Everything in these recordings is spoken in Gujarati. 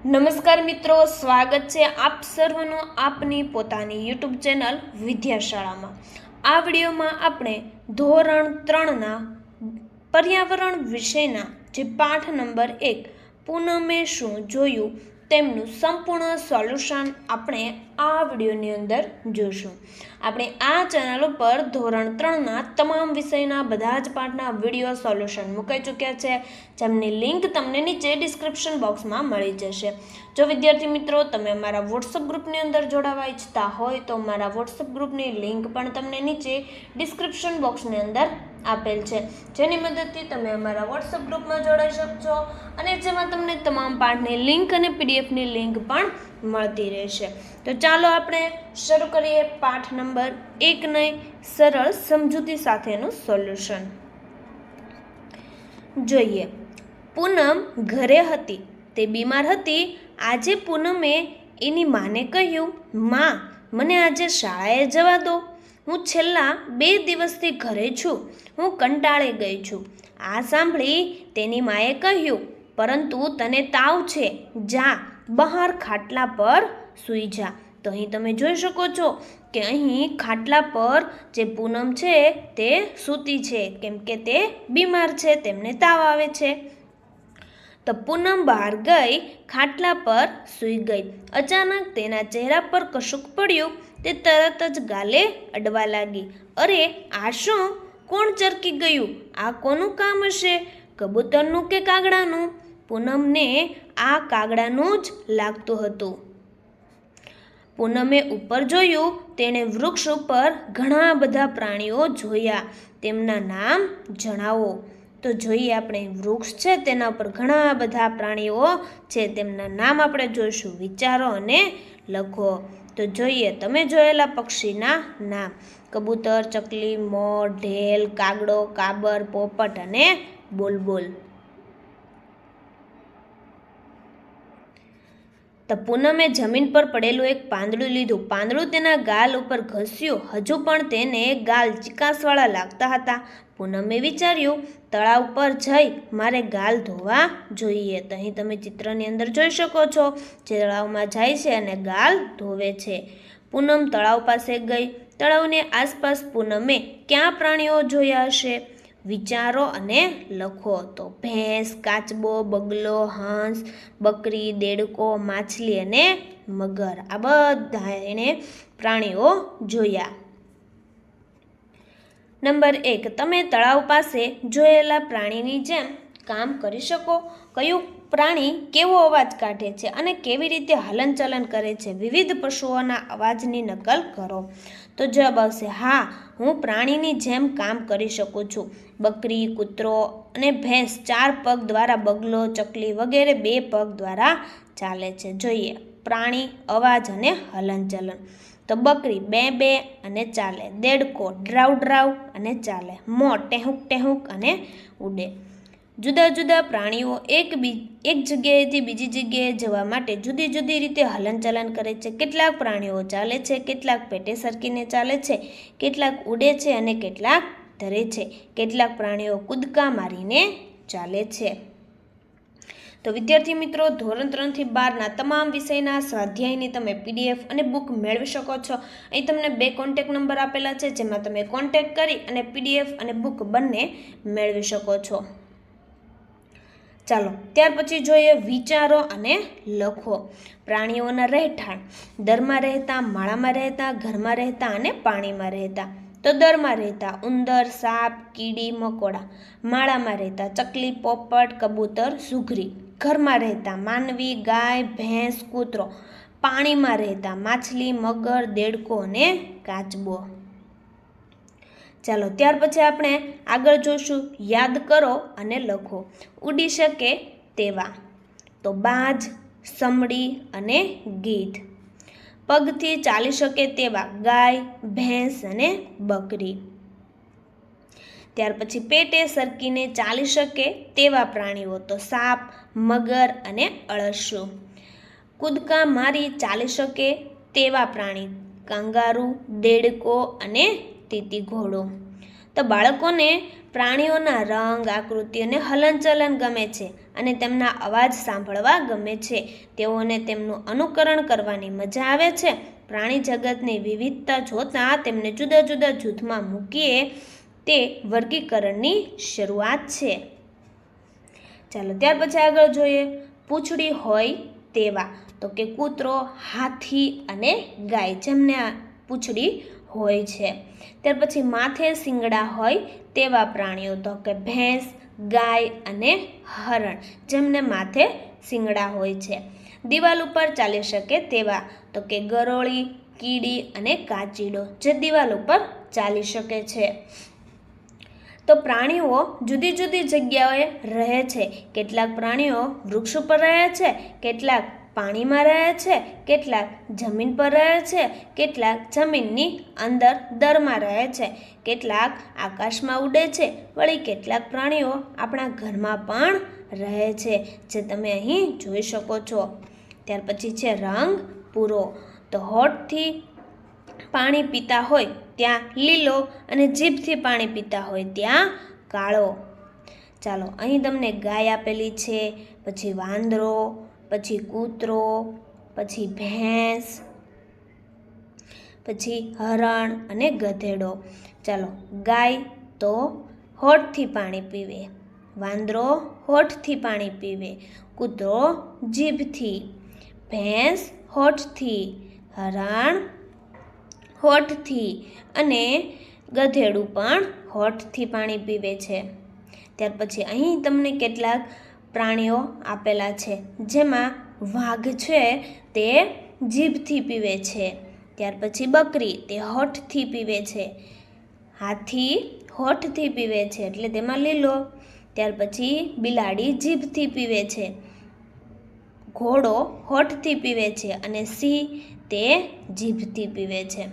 નમસ્કાર મિત્રો, સ્વાગત છે આપ સર્વનું આપની પોતાની યુટ્યુબ ચેનલ વિદ્યાશાળામાં. આ વિડીયોમાં આપણે ધોરણ ત્રણના પર્યાવરણ વિષયના જે પાઠ નંબર એક, પૂનમે શું જોયું તેમનું સંપૂર્ણ સોલ્યુશન આપણે આ વિડીયોની અંદર જોઈશું. આપણે આ ચેનલ ઉપર ધોરણ ત્રણના તમામ વિષયના બધા જ પાઠના વીડિયો સોલ્યુશન મુકાઈ ચૂક્યા છે, જેમની લિંક તમને નીચે ડિસ્ક્રિપ્શન બોક્સમાં મળી જશે. જો વિદ્યાર્થી મિત્રો તમે અમારા વોટ્સઅપ ગ્રુપની અંદર જોડાવા ઈચ્છતા હોય તો મારા વોટ્સઅપ ગ્રુપની લિંક પણ તમને નીચે ડિસ્ક્રિપ્શન બોક્સની અંદર આપેલ છે. જેની મદદથી તમે અમારા વોટ્સઅપ ગ્રુપમાં જોડાઈ શકશો અને જેમાં તમને તમામ પાઠની લિંક અને પીડીએફની લિંક પણ મળતી રહેશે. તો ચાલો આપણે શરૂ કરીએ પાઠ નંબર એકને સરળ સમજૂતી સાથેનું સોલ્યુશન. જોઈએ. પૂનમ ઘરે હતી. તે બીમાર હતી. આજે પૂનમે એની માને કહ્યું, માં, મને આજે શાળાએ જવા દો. હું છેલ્લા બે દિવસથી ઘરે છું. હું કંટાળી ગઈ છું. આ સાંભળી તેની માએ કહ્યું, પરંતુ તને તાવ છે. જા, બહાર ખાટલા પર સૂઈ જા. તો અહીં તમે જોઈ શકો છો કે અહીં ખાટલા પર જે પૂનમ છે તે સૂતી છે, કેમ કે તે બીમાર છે, તેમને તાવ આવે છે. તો પૂનમ બહાર ગઈ, ખાટલા પર સૂઈ ગઈ. અચાનક તેના ચહેરા પર કશુંક પડ્યું. તે તરત જ ગાલે અડવા લાગી. અરે, આ શું? કોણ ચરકી ગયું? આ કોનું કામ હશે? કબૂતરનું કે કાગડાનું? પૂનમને આ કાગડાનું જ લાગતું હતું. પૂનમે ઉપર જોયું, તેણે વૃક્ષ ઉપર ઘણા બધા પ્રાણીઓ જોયા. તેમના નામ જણાવો. તો જોઈએ આપણે વૃક્ષ છે તેના ઉપર ઘણા બધા પ્રાણીઓ છે. તેમના નામ આપણે જોઈશું. વિચારો અને લખો. તો જોઈએ, તમે જોયેલા પક્ષીના નામ. કબૂતર, ચકલી, મોર, ઢેલ, કાગડો, કાબર, પોપટ અને બુલબુલ. તો પૂનમે જમીન પર પડેલું એક પાંદડું લીધું. પાંદડું તેના ગાલ ઉપર ઘસ્યું. હજુ પણ તેને ગાલ ચિકાસવાળા લાગતા હતા. પૂનમે વિચાર્યું, તળાવ પર જઈ મારે ગાલ ધોવા જોઈએ. તો અહીં તમે ચિત્રની અંદર જોઈ શકો છો જે તળાવમાં જાય છે અને ગાલ ધોવે છે. પૂનમ તળાવ પાસે ગઈ. તળાવની આસપાસ પૂનમે ક્યાં પ્રાણીઓ જોયા હશે? વિચારો અને લખો તો ભેંસ, કાચબો, બગલો, હંસ, બકરી, દેડકો, માછલી અને મગર આ બધા એણે પ્રાણીઓ જોયા. નંબર એક, તમે તળાવ પાસે જોયેલા પ્રાણીની જેમ કામ કરી શકો. કયું પ્રાણી કેવો અવાજ કાઢે છે અને કેવી રીતે હલનચલન કરે છે. વિવિધ પશુઓના અવાજની નકલ કરો. તો જવાબ આવશે, હા, હું પ્રાણીની જેમ કામ કરી શકું છું. બકરી, કૂતરો અને ભેંસ ચાર પગ દ્વારા બગલો, ચકલી વગેરે બે પગ દ્વારા ચાલે છે. જોઈએ, પ્રાણી, અવાજ અને હલનચલન. તો બકરી બે બે અને ચાલે. દેડકો ડ્રાવ ડ્રાવ અને ચાલે. મો ટેહુક ટેહુક અને ઉડે. જુદા જુદા પ્રાણીઓ એક બી, એક જગ્યાએથી બીજી જગ્યાએ જવા માટે જુદી જુદી રીતે હલનચલન કરે છે. કેટલાક પ્રાણીઓ ચાલે છે, કેટલાક પેટે સરકીને ચાલે છે, કેટલાક ઉડે છે અને કેટલાક ધરે છે. કેટલાક પ્રાણીઓ કૂદકા મારીને ચાલે છે. તો વિદ્યાર્થી મિત્રો, ધોરણ ત્રણથી બારના તમામ વિષયના સ્વાધ્યાયની તમે પીડીએફ અને બુક મેળવી શકો છો. અહીં તમને બે કોન્ટેક નંબર આપેલા છે, જેમાં તમે કોન્ટેક કરી અને પીડીએફ અને બુક બંને મેળવી શકો છો. ચાલો, ત્યાર પછી જોઈએ વિચારો અને લખો. પ્રાણીઓના રહેઠાણ. દરમાં રહેતા, માળામાં રહેતા, ઘરમાં રહેતા અને પાણીમાં રહેતા. તો દરમાં રહેતા ઉંદર, સાપ, કીડી, મકોડા. માળામાં રહેતા ચકલી, પોપટ, કબૂતર, સુઘરી. ઘરમાં રહેતા માનવી, ગાય, ભેંસ, કૂતરો. પાણીમાં રહેતા માછલી, મગર, દેડકો અને કાચબો. ચાલો ત્યાર પછી આપણે આગળ જોશું. યાદ કરો અને લખો. ઉડી શકે તેવા. તો બાજ, સમડી અને ગીધ. પગથી ચાલી શકે તેવા ગાય, ભેંસ અને બકરી. ત્યાર પછી પેટે સરકીને ચાલી શકે તેવા પ્રાણીઓ. તો સાપ, મગર અને અળસિયું. કૂદકા મારી ચાલી શકે તેવા પ્રાણી. કાંગારું, દેડકો અને તીતી ઘોડો. તો બાળકોને પ્રાણીઓના રંગ, આકૃતિ અને હલનચલન ગમે છે અને તેમના અવાજ સાંભળવા ગમે છે. તેઓને તેમનું અનુકરણ કરવાની મજા આવે છે. પ્રાણી જગતની વિવિધતા જોતાં તેમને જુદા જુદા જૂથમાં મૂકીએ તે વર્ગીકરણની શરૂઆત છે. ચાલો ત્યાર પછી આગળ જોઈએ. પૂંછડી હોય તેવા. તો કે કૂતરો, હાથી અને ગાય. જેમને પૂંછડી હોય છે. ત્યાર પછી માથે શિંગડા હોય તેવા પ્રાણીઓ તો કે ભેંસ, ગાય અને હરણ જેમને માથે શિંગડા હોય છે. દિવાલ ઉપર ચાલી શકે તેવા તો કે ગરોળી, કીડી અને કાચીડો જે દિવાલ ઉપર ચાલી શકે છે. તો પ્રાણીઓ જુદી જુદી જગ્યાએ રહે છે. કેટલાક પ્રાણીઓ વૃક્ષ ઉપર રહે છે, કેટલાક પાણીમાં રહે છે, કેટલાક જમીન પર રહે છે, કેટલાક જમીનની અંદર દરમાં રહે છે, કેટલાક આકાશમાં ઉડે છે, વળી કેટલાક પ્રાણીઓ આપણા ઘરમાં પણ રહે છે, જે તમે અહીં જોઈ શકો છો. ત્યાર પછી છે રંગ પૂરો. તો હોઠથી પાણી પીતા હોય ત્યાં લીલો અને જીભથી પાણી પીતા હોય ત્યાં કાળો. ચાલો, અહીં તમને ગાય આપેલી છે, પછી વાંદરો પછી કૂતરો, પછી ભેંસ, પછી હરણ અને ગધેડો. ચાલો, ગાય તો હોઠથી પાણી પીવે, વાંદરો હોઠથી પાણી પીવે, કૂતરો જીભથી, ભેંસ હોઠથી, હરણ હોઠથી અને ગધેડું પણ હોઠથી પાણી પીવે છે. ત્યાર પછી અહીં તમને કેટલાક પ્રાણીઓ આપેલા છે. જેમાં વાઘ છે, તે જીભથી પીવે છે. ત્યાર પછી બકરી, તે હોઠથી પીવે છે. હાથી હોઠથી પીવે છે, એટલે તેમાં લીલો. ત્યાર પછી બિલાડી જીભથી પીવે છે. ઘોડો હોઠથી પીવે છે અને સિંહ, તે જીભથી પીવે છે.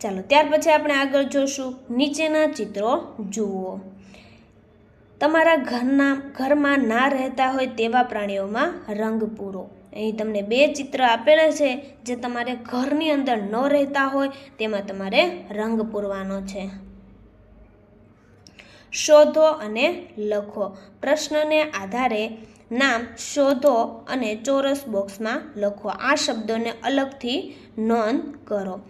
ચાલો, ત્યાર પછી આપણે આગળ જોશું. નીચેના ચિત્રો જુઓ. તમારા ઘરના, ઘરમાં ના રહેતા હોય તેવા પ્રાણીઓમાં રંગ પૂરો. અહીં તમને બે ચિત્ર આપેલા છે જે તમારે ઘરની અંદર ન રહેતા હોય તેમાં તમારે રંગ પૂરવાનો છે. શોધો અને લખો. પ્રશ્નને આધારે નામ શોધો અને ચોરસ બોક્સમાં લખો. આ શબ્દોને અલગથી નોંધ કરો.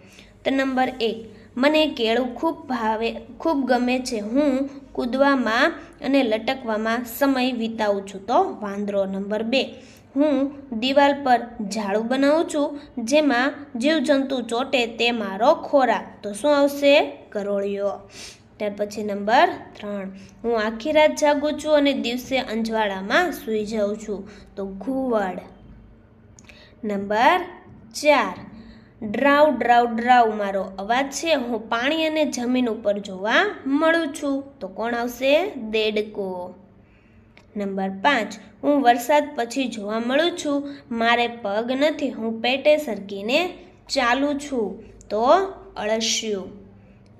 તો નંબર એક મને કેળું ખૂબ ભાવે, ખૂબ ગમે છે. હું કૂદવામાં અને લટકવામાં સમય વિતાવું છું. તો વાંદરો નંબર બે. હું દિવાલ પર ઝાડુ બનાવું છું, જેમાં જીવજંતુ ચોટે તે મારો ખોરાક. તો શું આવશે? કરોળિયો ત્યાર પછી નંબર ત્રણ. હું આખી રાત જાગું છું અને દિવસે અંજવાળામાં સૂઈ જાઉં છું. તો ઘુવડ. નંબર ચાર. ડ્રાવ ડ્રાવ ડ્રાવ મારો અવાજ છે. હું પાણી અને જમીન ઉપર જોવા મળું છું. તો કોણ આવશે? દેડકો. નંબર પાંચ. હું વરસાદ પછી જોવા મળું છું. મારે પગ નથી. હું પેટે સરકીને ચાલું છું. તો અળસ્યું.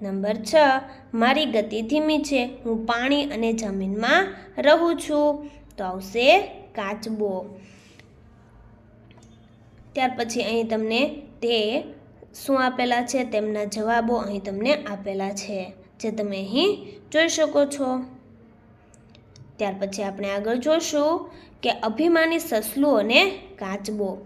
નંબર છ. મારી ગતિ ધીમી છે. હું પાણી અને જમીનમાં રહું છું. તો આવશે કાચબો. ત્યાર પછી અહીં તમને તે શું આપેલા છે, તેમના જવાબો અહીં તમને આપેલા છે, જે તમે અહીં જોઈ શકો છો. ત્યાર પછી આપણે આગળ જોશું કે અભિમાની સસલું અને કાચબો.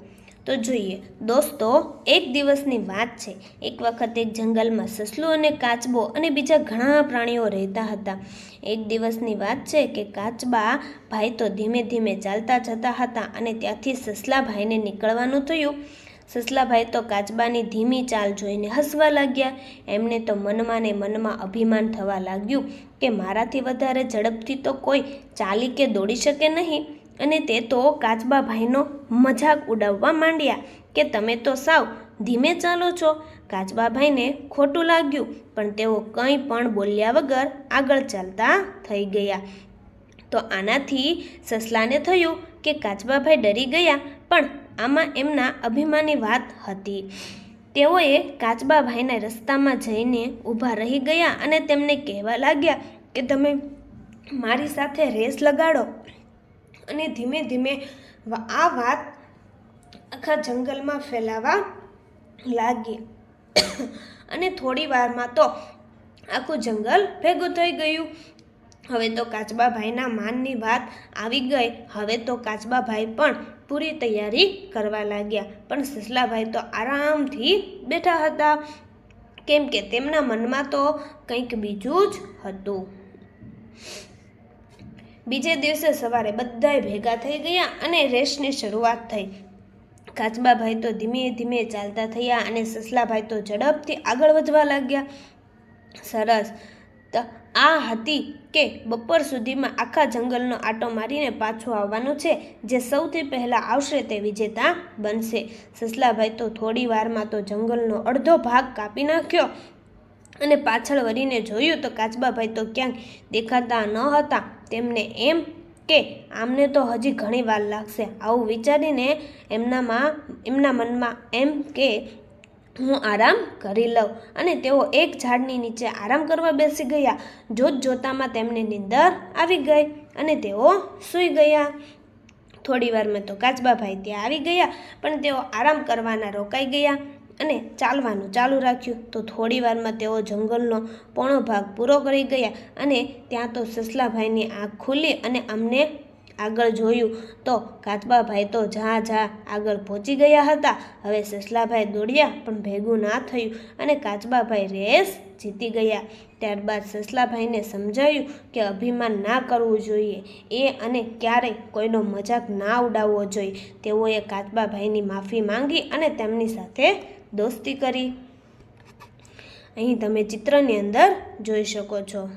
તો જોઈએ, દોસ્તો, એક દિવસની વાત છે. એક વખત એક જંગલમાં સસલું અને કાચબો અને બીજા ઘણા પ્રાણીઓ રહેતા હતા. એક દિવસની વાત છે કે કાચબા ભાઈ તો ધીમે ધીમે ચાલતા જતા હતા અને ત્યાંથી સસલા ભાઈને નીકળવાનું થયું. સસલાભાઈ તો કાચબાની ધીમી ચાલ જોઈને હસવા લાગ્યા. એમને તો મનમાં ને મનમાં અભિમાન થવા લાગ્યું કે મારાથી વધારે ઝડપથી તો કોઈ ચાલી કે દોડી શકે નહીં. અને તે તો કાચબાભાઈનો મજાક ઉડાવવા માંડ્યા કે તમે તો સાવ ધીમે ચાલો છો. કાચબાભાઈને ખોટું લાગ્યું, પણ તેઓ કંઈ પણ બોલ્યા વગર આગળ ચાલતા થઈ ગયા. તો આનાથી સસલાને થયું કે કાચબાભાઈ ડરી ગયા, પણ આમાં એમના અભિમાની વાત હતી. તેઓએ કાચબાભાઈના રસ્તામાં જઈને ઊભા રહી ગયા અને તેમને કહેવા લાગ્યા કે તમે મારી સાથે રેસ લગાડો. અને ધીમે ધીમે આ વાત આખા જંગલમાં ફેલાવા લાગી. અને થોડી વારમાં તો આખું જંગલ ભેગું થઈ ગયું. હવે તો કાચબાભાઈના માનની વાત આવી ગઈ. હવે તો કાચબાભાઈ પણ પૂરી તૈયારી કરવા લાગ્યા. પણ સસલાભાઈ તો આરામથી બેઠા હતા. કેમ કે તેમના મનમાં તો કંઈક બીજું જ હતું. બીજે દિવસે સવારે બધાય ભેગા થઈ ગયા અને રેસની શરૂઆત થઈ. કાચબાભાઈ તો ધીમે ધીમે ચાલતા થયા અને સસલાભાઈ તો ઝડપથી આગળ વધવા લાગ્યા. સરસ. આ હતી કે બપોર સુધીમાં આખા જંગલનો આટો મારીને પાછું આવવાનું છે, જે સૌથી પહેલાં આવશે તે વિજેતા બનશે. સસલાભાઈ તો થોડી વારમાં તો જંગલનો અડધો ભાગ કાપી નાખ્યો. અને પાછળ વળીને જોયું તો કાચબાભાઈ તો ક્યાંક દેખાતા ન હતા. તેમને એમ કે, આમને તો હજી ઘણી વાર લાગશે. આવું વિચારીને એમનામાં, એમના મનમાં એમ કે, હું આરામ કરી લઉં. અને તેઓ એક ઝાડની નીચે આરામ કરવા બેસી ગયા. જોત જોતામાં તેમને નીંદર આવી ગઈ અને તેઓ સૂઈ ગયા. થોડી વારમાં તો કાચબાભાઈ ત્યાં આવી ગયા, પણ તેઓ આરામ કરવાના રોકાઈ ગયા. અને ચાલવાનું ચાલુ રાખ્યું તો થોડી વારમાં તેઓ જંગલનો પોણો ભાગ પૂરો કરી ગયા અને ત્યાં તો સસલાભાઈની આંખ ખુલી અને અમને આગળ જોયું તો કાચબાભાઈ તો જા જા આગળ પહોંચી ગયા હતા. હવે સસલાભાઈ દોડ્યા પણ ભેગું ના થયું અને કાચબાભાઈ રેસ જીતી ગયા. ત્યારબાદ સસલાભાઈને સમજાયું કે અભિમાન ના કરવું જોઈએ. એ અને ક્યારેય કોઈનો મજાક ના ઉડાવવો જોઈએ. તેઓએ કાચબાભાઈની માફી માંગી અને તેમની સાથે દોસ્તી કરી. અહીં તમે ચિત્રની અંદર જોઈ શકો છો.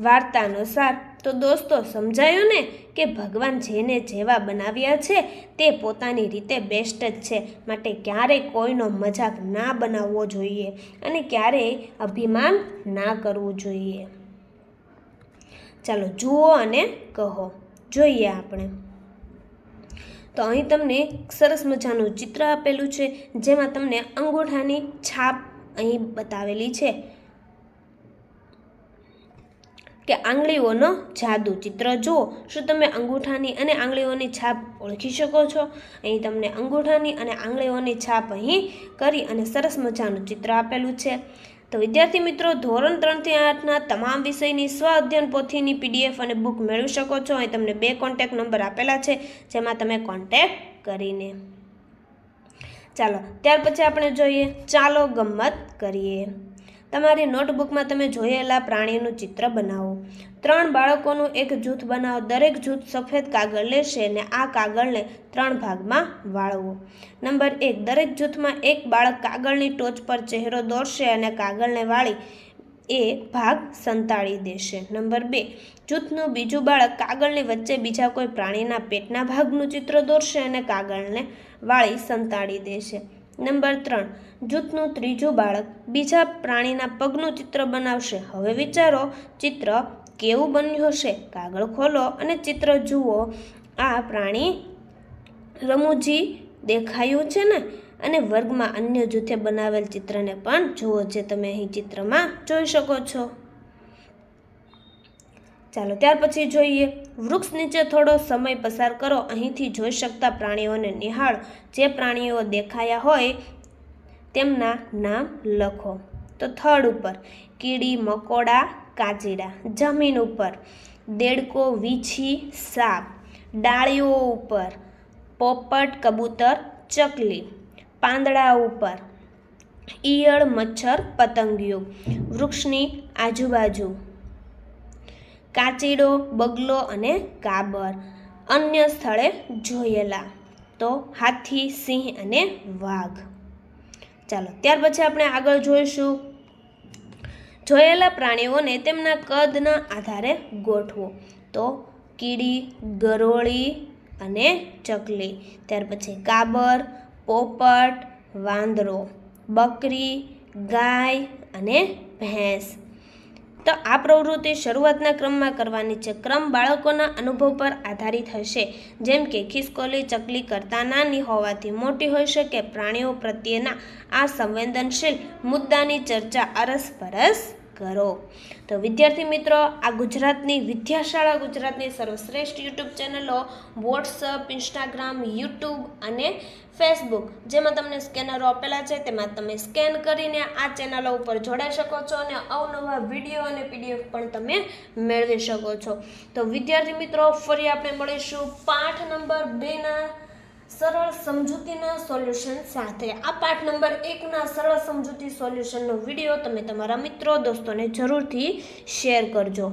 વાર્તાનો સાર તો દોસ્તો સમજાયું ને કે ભગવાન જેને જેવા બનાવ્યા છે તે પોતાની રીતે બેસ્ટ જ છે. માટે ક્યારેય કોઈનો મજાક ના બનાવવો જોઈએ અને ક્યારેય અભિમાન ના કરવું જોઈએ. ચાલો જુઓ અને કહો. જોઈએ આપણે. તો અહીં તમને સરસ મજાનું ચિત્ર આપેલું છે, જેમાં તમને અંગૂઠાની છાપ અહીં બતાવેલી છે. કે આંગળીઓનો જાદુ ચિત્ર. જુઓ શું તમે અંગૂઠાની અને આંગળીઓની છાપ ઓળખી શકો છો? અહીં તમને અંગૂઠાની અને આંગળીઓની છાપ અહીં કરી અને સરસ મજાનું ચિત્ર આપેલું છે. તો વિદ્યાર્થી મિત્રો, ધોરણ ત્રણથી આઠના તમામ વિષયની સ્વ અધ્યયન પોથીની પીડીએફ અને બુક મેળવી શકો છો. અહીં તમને બે કોન્ટેક નંબર આપેલા છે, જેમાં તમે કોન્ટેક કરીને. ચાલો, ત્યાર પછી આપણે જોઈએ, ચાલો ગમત કરીએ. તમારી નોટબુકમાં તમે જોયેલા પ્રાણીનું ચિત્ર બનાવો. ત્રણ બાળકોનું એક જૂથ બનાવો. દરેક જૂથ સફેદ કાગળ લેશે અને આ કાગળને ત્રણ ભાગમાં વાળવો. નંબર એક, દરેક જૂથમાં એક બાળક કાગળની ટોચ પર ચહેરો દોરશે અને કાગળને વાળી એ ભાગ સંતાડી દેશે. નંબર બે, જૂથનું બીજું બાળક કાગળની વચ્ચે બીજા કોઈ પ્રાણીના પેટના ભાગનું ચિત્ર દોરશે અને કાગળને વાળી સંતાડી દેશે. નંબર ત્રણ જૂથનું ત્રીજું બાળક બીજા પ્રાણીના પગનું ચિત્ર બનાવશે. હવે વિચારો, ચિત્ર કેવું બન્યું હશે? કાગળ ખોલો અને ચિત્ર જુઓ. આ પ્રાણી રમૂજી દેખાયું છે ને? અને વર્ગમાં અન્ય જૂથે બનાવેલ ચિત્રને પણ જુઓ જે તમે અહીં ચિત્રમાં જોઈ શકો છો. ચાલો, ત્યાર પછી જોઈએ. વૃક્ષ નીચે થોડો સમય પસાર કરો. અહીંથી જોઈ શકતા પ્રાણીઓને નિહાળ. જે પ્રાણીઓ દેખાયા હોય તેમના નામ લખો. તો થડ ઉપર, કીડી, મકોડા કાચીડા જમીન ઉપર, દેડકો, વીછી, સાપ. ડાળીઓ ઉપર, પોપટ, કબૂતર, ચકલી. પાંદડા ઉપર, ઈયળ, મચ્છર, પતંગિયું. વૃક્ષની આજુબાજુ, કાચીડો, બગલો અને કાબર અન્ય સ્થળે જોયેલા. તો હાથી, સિંહ અને વાઘ. ચાલો, ત્યાર પછી આપણે આગળ જોઈશું. જોયેલા પ્રાણીઓને તેમના કદના આધારે ગોઠવો. તો કીડી, ગરોળી અને ચકલી. ત્યાર પછી કાબર પોપટ, વાંદરો, બકરી, ગાય અને ભેંસ. તો આ પ્રવૃત્તિ શરૂઆતના ક્રમમાં કરવાની છે. ક્રમ બાળકોના અનુભવ પર આધારિત હશે. જેમ કે ખિસકોલી ચકલી કરતાં નાની હોવાથી મોટી હોઈ શકે. પ્રાણીઓ પ્રત્યેના આ સંવેદનશીલ મુદ્દાની ચર્ચા અરસપરસ કરો. તો વિદ્યાર્થી મિત્રો, આ ગુજરાતની વિદ્યાશાળા, ગુજરાતની સર્વશ્રેષ્ઠ યુટ્યુબ ચેનલો વોટ્સઅપ ઇન્સ્ટાગ્રામ યુટ્યુબ અને ફેસબુક જેમાં તમને સ્કેનરો આપેલા છે, તેમાં તમે સ્કેન કરીને આ ચેનલો ઉપર જોડાઈ શકો છો અને અવનવા વીડિયો અને પીડીએફ પણ તમે મેળવી શકો છો. તો વિદ્યાર્થી મિત્રો, ફરી આપણે મળીશું. પાઠ નંબર બેના સરળ સમજૂતીના સોલ્યુશન સાથે. આ પાઠ નંબર એકના સરળ સમજૂતી સોલ્યુશનનો વીડિયો તમે તમારા મિત્રો, દોસ્તોને જરૂરથી શેર કરજો.